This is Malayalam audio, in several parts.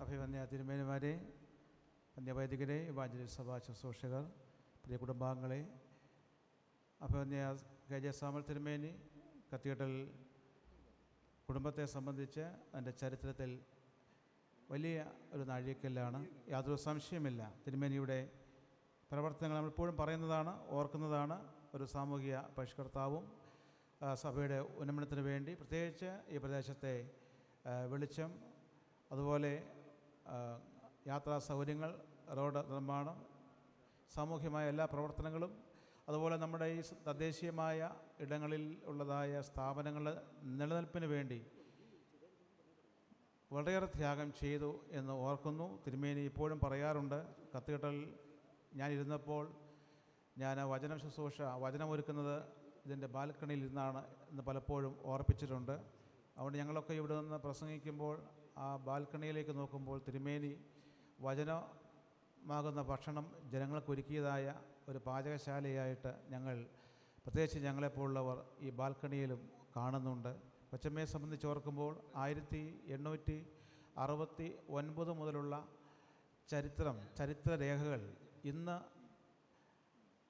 അഭിവന്യ തിരുമേനിമാരെ വന്യവൈദികരെ വാചന സഭാ ശുശ്രൂഷകർ പ്രിയ കുടുംബാംഗങ്ങളെ അഭിവന്യ കെ ജെ സാമൽ തിരുമേനി കത്തീഡ്രൽ കുടുംബത്തെ സംബന്ധിച്ച് അതിന്റെ ചരിത്രത്തിൽ വലിയ ഒരു നാഴികക്കല്ലാണ്. യാതൊരു സംശയമില്ല തിരുമേനിയുടെ പ്രവർത്തനങ്ങൾ നമ്മൾ ഇപ്പോഴും പറയുന്നതാണ് ഓർക്കുന്നതാണ് ഒരു സാമൂഹിക പരിഷ്കർത്താവും സഭയുടെ ഉന്നമനത്തിന് വേണ്ടി പ്രത്യേകിച്ച് ഈ പ്രദേശത്തെ വെളിച്ചം അതുപോലെ യാത്രാ സൗകര്യങ്ങൾ റോഡ് നിർമ്മാണം സാമൂഹ്യമായ എല്ലാ പ്രവർത്തനങ്ങളും അതുപോലെ നമ്മുടെ ഈ തദ്ദേശീയമായ ഇടങ്ങളിൽ ഉള്ളതായ സ്ഥാപനങ്ങളുടെ നിലനിൽപ്പിന് വേണ്ടി വളരെയേറെ ത്യാഗം ചെയ്തു എന്ന് ഓർക്കുന്നു. തിരുമേനി ഇപ്പോഴും പറയാറുണ്ട്. കത്തീഡ്രൽ ഞാനിരുന്നപ്പോൾ ഞാൻ വചനം ശുശ്രൂഷ വചനമൊരുക്കുന്നത് ഇതിന്റെ ബാൽക്കണിയിൽ ഇരുന്നാണ് എന്ന് പലപ്പോഴും ഓർപ്പിച്ചിട്ടുണ്ട്. അതുകൊണ്ട് ഞങ്ങളൊക്കെ ഇവിടെ നിന്ന് പ്രസംഗിക്കുമ്പോൾ ആ ബാൽക്കണിയിലേക്ക് നോക്കുമ്പോൾ തിരുമേനി വചനമാകുന്ന ഭക്ഷണം ജനങ്ങൾക്ക് ഒരുക്കിയതായ ഒരു പാചകശാലയായിട്ട് ഞങ്ങൾ പ്രത്യേകിച്ച് ഞങ്ങളെപ്പോലുള്ളവർ ഈ ബാൽക്കണിയിലും കാണുന്നുണ്ട്. കൊച്ചമ്മയെ സംബന്ധിച്ച് ഓർക്കുമ്പോൾ ആയിരത്തി എണ്ണൂറ്റി അറുപത്തി ഒൻപത് മുതലുള്ള ചരിത്രം ചരിത്രരേഖകൾ ഇന്ന്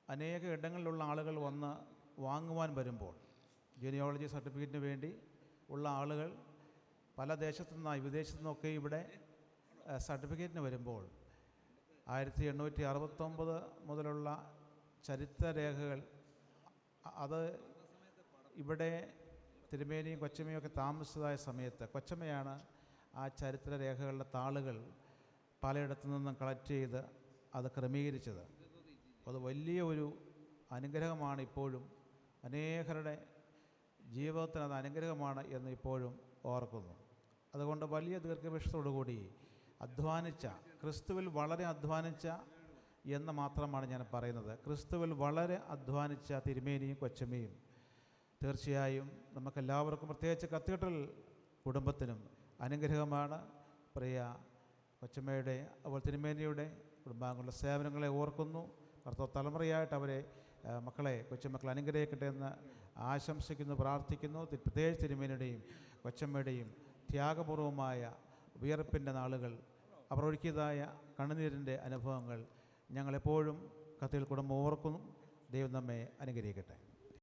അനേക ഇടങ്ങളിലുള്ള ആളുകൾ വന്ന് വാങ്ങുവാൻ വരുമ്പോൾ ജീനിയോളജി സർട്ടിഫിക്കറ്റിന് വേണ്ടി ഉള്ള ആളുകൾ പല ദേശത്തു നിന്നായി വിദേശത്തു നിന്നൊക്കെ ഇവിടെ സർട്ടിഫിക്കറ്റിന് വരുമ്പോൾ ആയിരത്തി എണ്ണൂറ്റി അറുപത്തൊമ്പത് മുതലുള്ള ചരിത്രരേഖകൾ അത് ഇവിടെ തിരുമേനിയും കൊച്ചമ്മയും ഒക്കെ താമസിച്ചതായ സമയത്ത് കൊച്ചമ്മയാണ് ആ ചരിത്രരേഖകളുടെ താളുകൾ പലയിടത്തു നിന്നും കളക്ട് ചെയ്ത് അത് ക്രമീകരിച്ചത്. അത് വലിയ ഒരു അനുഗ്രഹമാണ് ഇപ്പോഴും. അനേകരുടെ ജീവിതത്തിന് അത് അനുഗ്രഹമാണ് എന്ന് ഇപ്പോഴും ഓർക്കുന്നു. അതുകൊണ്ട് വലിയ ദീർഘവീക്ഷത്തോടുകൂടി അധ്വാനിച്ച ക്രിസ്തുവിൽ വളരെ അധ്വാനിച്ച എന്ന് മാത്രമാണ് ഞാൻ പറയുന്നത്. ക്രിസ്തുവിൽ വളരെ അധ്വാനിച്ച തിരുമേനിയും കൊച്ചമ്മയും തീർച്ചയായും നമുക്കെല്ലാവർക്കും പ്രത്യേകിച്ച് കത്തീഡ്രൽ കുടുംബത്തിനും അനുഗ്രഹമാണ്. പ്രിയ കൊച്ചമ്മയുടെ അതുപോലെ തിരുമേനിയുടെ കുടുംബാംഗങ്ങളുടെ സേവനങ്ങളെ ഓർക്കുന്നു. അടുത്ത തലമുറയായിട്ട് അവരെ മക്കളെ കൊച്ചുമക്കൾ അനുഗ്രഹിക്കട്ടെ എന്ന് ആശംസിക്കുന്നു പ്രാർത്ഥിക്കുന്നു. പ്രത്യേകിച്ച് തിരുമേനിയുടെയും കൊച്ചമ്മയുടെയും ത്യാഗപൂർവമായ വിയർപ്പിന്റെ നാളുകൾ അവർ ഒഴുക്കിയതായ കണ്ണുനീരിന്റെ അനുഭവങ്ങൾ ഞങ്ങളെപ്പോഴും കത്തിൽ കുടുംബം ഓർക്കുന്നു. ദൈവം നമ്മെ അനുഗ്രഹിക്കട്ടെ.